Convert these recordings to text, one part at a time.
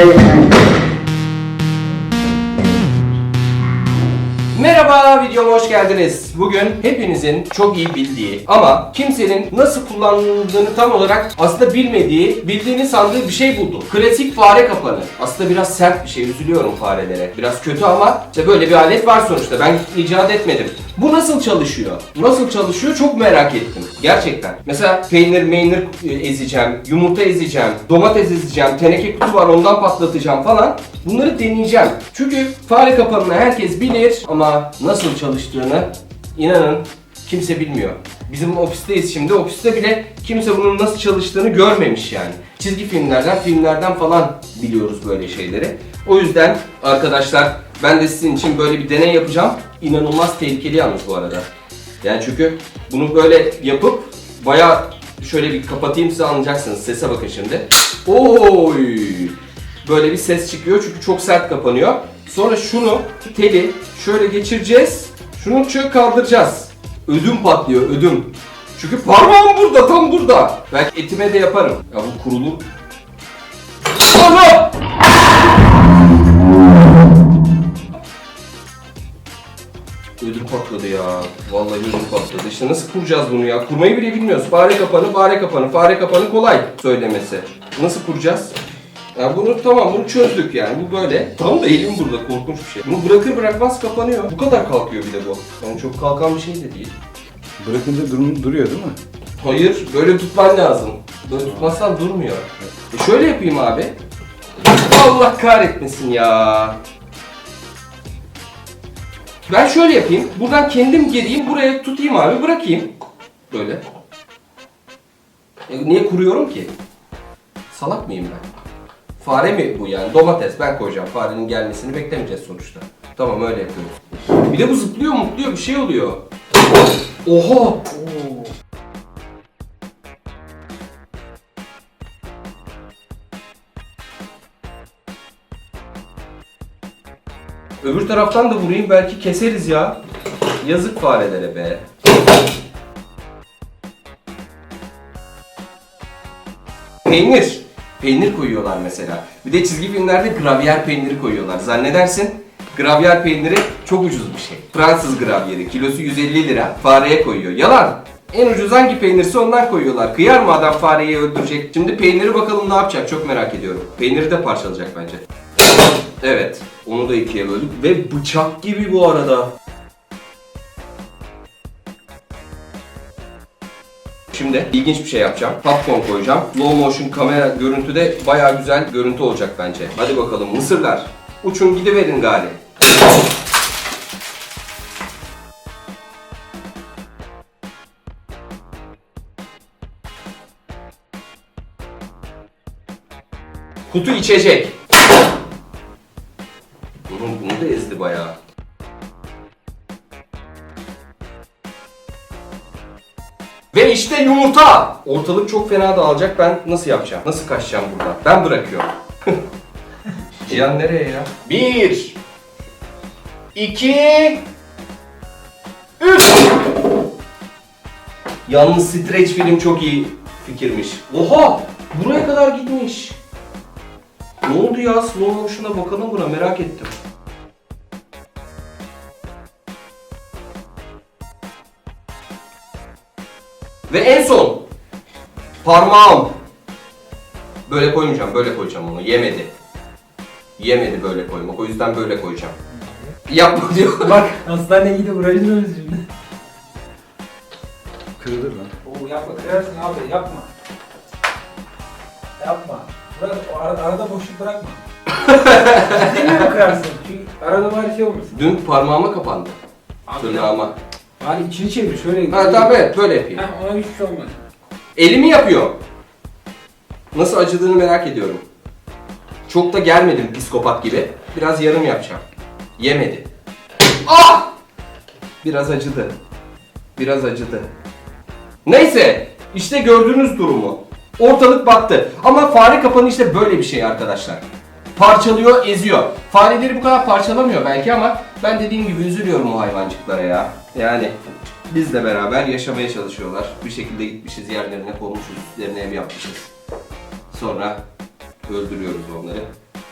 Amen. Merhaba videoma hoş geldiniz. Bugün hepinizin çok iyi bildiği ama kimsenin nasıl kullanıldığını tam olarak aslında bilmediği, bildiğini sandığı bir şey buldum. Klasik fare kapanı. Aslında biraz sert bir şey, üzülüyorum farelere. Biraz kötü ama işte böyle bir alet var sonuçta. Ben icat etmedim. Bu nasıl çalışıyor? Nasıl çalışıyor çok merak ettim. Gerçekten. Mesela peynir meynir e, ezeceğim, yumurta ezeceğim, domates ezeceğim, teneke kutu var ondan patlatacağım falan. Bunları deneyeceğim. Çünkü fare kapanını herkes bilir ama nasıl çalıştığını inanın kimse bilmiyor. Bizim ofisteyiz şimdi. Ofiste bile kimse bunun nasıl çalıştığını görmemiş yani. Çizgi filmlerden, filmlerden falan biliyoruz böyle şeyleri. O yüzden arkadaşlar ben de sizin için böyle bir deney yapacağım. İnanılmaz tehlikeli yalnız bu arada. Yani çünkü bunu böyle yapıp bayağı şöyle bir kapatayım size anlayacaksınız. Sese bakın şimdi. Oy! Böyle bir ses çıkıyor çünkü çok sert kapanıyor. Sonra şunu teli şöyle geçireceğiz. Şunu şöyle kaldıracağız. Ödüm patlıyor ödüm. Çünkü parmağım burada tam burada. Belki etime de yaparım. Ya bu kurulur. Allah! Ödüm patladı ya. Vallahi ödüm patladı. İşte nasıl kuracağız bunu ya? Kurmayı bile bilmiyoruz. Fare kapanı, fare kapanı, fare kapanı kolay söylemesi. Nasıl kuracağız? Ya bunu tamam bunu çözdük yani bu böyle. Tam da elim burada korkunç bir şey. Bunu bırakır bırakmaz kapanıyor. Bu kadar kalkıyor bir de bu. Yani çok kalkan bir şey de değil. Bırakınca dur- duruyor değil mi? Hayır böyle tutman lazım. Böyle tutmazsan durmuyor. E şöyle yapayım abi. Allah kahretmesin ya. Ben şöyle yapayım. Buradan kendim geleyim. Buraya tutayım abi. Bırakayım. Böyle. E, niye kuruyorum ki? Salak mıyım ben? Fare mi bu yani? Domates ben koyacağım. Farenin gelmesini beklemeyeceğiz sonuçta. Tamam öyle yapıyoruz. Bir de bu zıplıyor mutluyor bir şey oluyor. Oha! Öbür taraftan da vurayım belki keseriz ya. Yazık farelere be. Peynir. Peynir koyuyorlar mesela. Bir de çizgi filmlerde gravyer peyniri koyuyorlar. Zannedersin gravyer peyniri çok ucuz bir şey. Fransız gravyeri kilosu 150 lira fareye koyuyor. Yalan. En ucuz hangi peynirse ondan koyuyorlar. Kıyar mı adam fareyi öldürecek? Şimdi peyniri bakalım ne yapacak çok merak ediyorum. Peyniri de parçalayacak bence. Evet. Onu da ikiye böldük. Ve bıçak gibi bu arada. Şimdi ilginç bir şey yapacağım. Popcorn koyacağım. Low motion kamera görüntüde bayağı güzel görüntü olacak bence. Hadi bakalım mısırlar. Uçun gidiverin gari. Kutu içecek. Bunu, bunu da ezdi bayağı. Ve işte yumurta. Ortalık çok fena dağılacak. Ben nasıl yapacağım? Nasıl kaçacağım buradan? Ben bırakıyorum. Cihan nereye ya? Bir. iki, Üç. Yalnız streç film çok iyi fikirmiş. Oha! Buraya kadar gitmiş. Ne oldu ya? Slow motion'a bakalım buna merak ettim. Ve en son parmağım. Böyle koymayacağım, böyle koyacağım onu. Yemedi. Yemedi böyle koymak. O yüzden böyle koyacağım. Yapma diyor. Bak hastaneye gidip uğraşıyoruz şimdi. Kırılır lan. Oo yapma kırarsın abi yapma. Yapma. Bırak o arada, arada boşluk bırakma. Ciddi mi kırarsın? Çünkü arada bari şey olmasın. Dün parmağıma kapandı. Abi Tırnağıma. Hani içini çevir şöyle. Ha evet böyle yapayım. Heh, ona hiçbir şey olmaz. Elimi yapıyor. Nasıl acıdığını merak ediyorum. Çok da gelmedim psikopat gibi. Biraz yarım yapacağım. Yemedi. Ah! Biraz acıdı. Biraz acıdı. Neyse. işte gördüğünüz durumu. Ortalık battı. Ama fare kapanı işte böyle bir şey arkadaşlar. Parçalıyor, eziyor. Fareleri bu kadar parçalamıyor belki ama ben dediğim gibi üzülüyorum o hayvancıklara ya. Yani bizle beraber yaşamaya çalışıyorlar. Bir şekilde gitmişiz yerlerine konmuşuz, üzerine ev yapmışız. Sonra öldürüyoruz onları.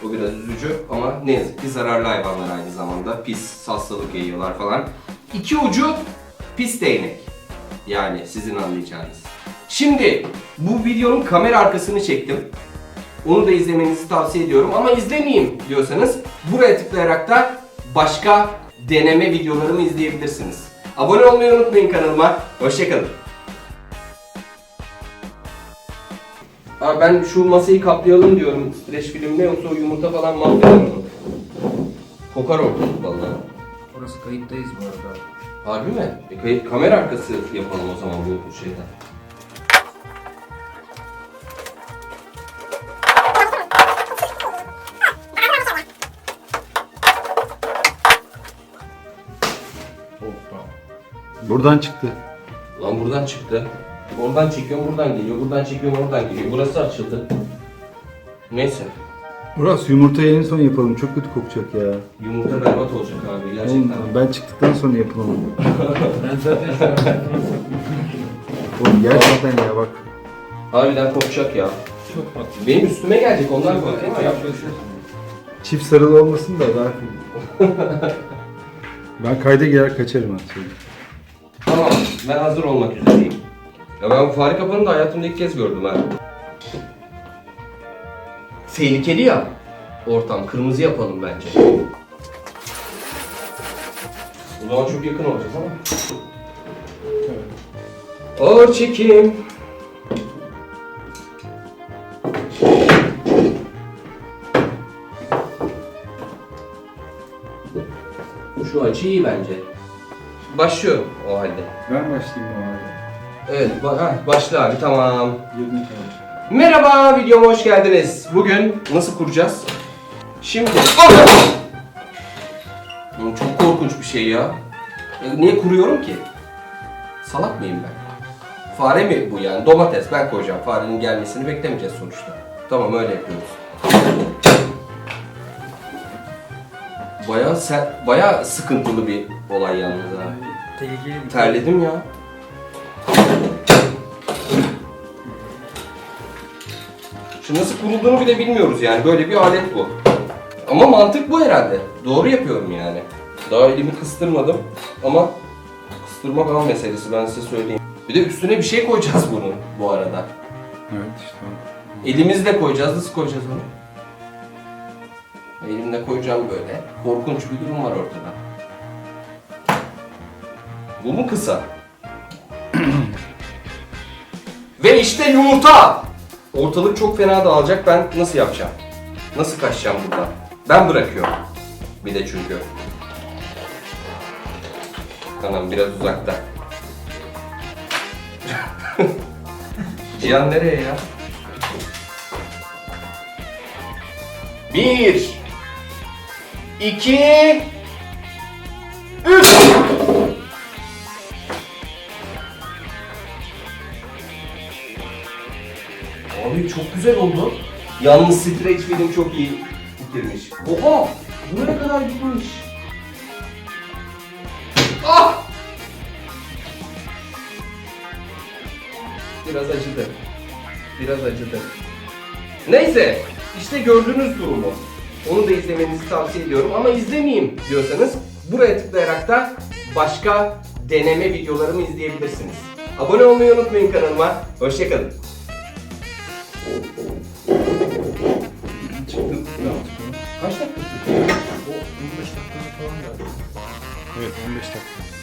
O biraz üzücü ama ne yazık ki zararlı hayvanlar aynı zamanda. Pis, hastalık yayıyorlar falan. İki ucu pis değnek. Yani sizin anlayacağınız. Şimdi bu videonun kamera arkasını çektim. Onu da izlemenizi tavsiye ediyorum ama izlemeyeyim diyorsanız buraya tıklayarak da başka deneme videolarımı izleyebilirsiniz. Abone olmayı unutmayın kanalıma. Hoşçakalın. Abi ben şu masayı kaplayalım diyorum. Streç filmle yoksa o yumurta falan mahveder onu. Kokar ortalık vallahi. Orası kayıttayız bu arada. Harbi mi? E, kay- kamera arkası yapalım o zaman bu şeyden. Buradan çıktı. Lan buradan çıktı. Oradan çekiyorum buradan geliyor. Buradan çekiyorum oradan geliyor. Burası açıldı. Neyse. Uras yumurtayı en son yapalım. Çok kötü kokacak ya. Yumurta berbat olacak abi gerçekten. Oğlum, ben çıktıktan sonra yapalım. Ben zaten şu an Oğlum gerçekten ya bak. Harbiden kokacak ya. çok tatlı. Benim üstüme gelecek ondan korkuyorum ama yapacak bir şey yok. Çift sarılı olmasın da daha Ben kayda girer kaçarım artık. Tamam ben hazır olmak üzereyim. Ya ben bu fare kapanı da hayatımda ilk kez gördüm ha. Tehlikeli ya ortam. Kırmızı yapalım bence. O zaman çok yakın olacağız ama. Ağır çekim. Şu açı iyi bence. Başlıyorum o halde. Ben başlayayım o halde. Evet, ba- heh, başla abi tamam. Yedin. Merhaba, videoma hoş geldiniz. Bugün nasıl kuracağız? Şimdi... Ah! Çok korkunç bir şey ya. Ya Niye kuruyorum ki? Salak mıyım ben? Fare mi bu yani? Domates ben koyacağım. Farenin gelmesini beklemeyeceğiz sonuçta. Tamam öyle yapıyoruz. Bayağı sert, bayağı sıkıntılı bir olay yalnız ha. Tehlikeli bir Terledim ya. Şu nasıl kurulduğunu bile bilmiyoruz yani. Böyle bir alet bu. Ama mantık bu herhalde. Doğru yapıyorum yani. Daha elimi kıstırmadım ama kıstırmak an meselesi ben size söyleyeyim. Bir de üstüne bir şey koyacağız bunun bu arada. Evet işte. Elimizle koyacağız. Nasıl koyacağız onu? Elimle koyacağım böyle. Korkunç bir durum var ortada. Bu mu kısa? Ve işte yumurta! Ortalık çok fena dağılacak. Ben nasıl yapacağım? Nasıl kaçacağım buradan? Ben bırakıyorum. Bir de çünkü. Anam biraz uzakta. Cihan nereye ya? Bir, iki, üç. Abi çok güzel oldu. Yalnız streç film çok iyi bitirmiş. Oha! Buraya kadar gitmiş. Ah! Biraz acıdı. Biraz acıdı. Neyse, işte gördüğünüz durumu. Onu da izlemenizi tavsiye ediyorum ama izlemeyeyim diyorsanız buraya tıklayarak da başka deneme videolarımı izleyebilirsiniz. Abone olmayı unutmayın kanalıma. Hoşçakalın. Kaç dakika? O 15 dakika falan da. Evet 15 dakika.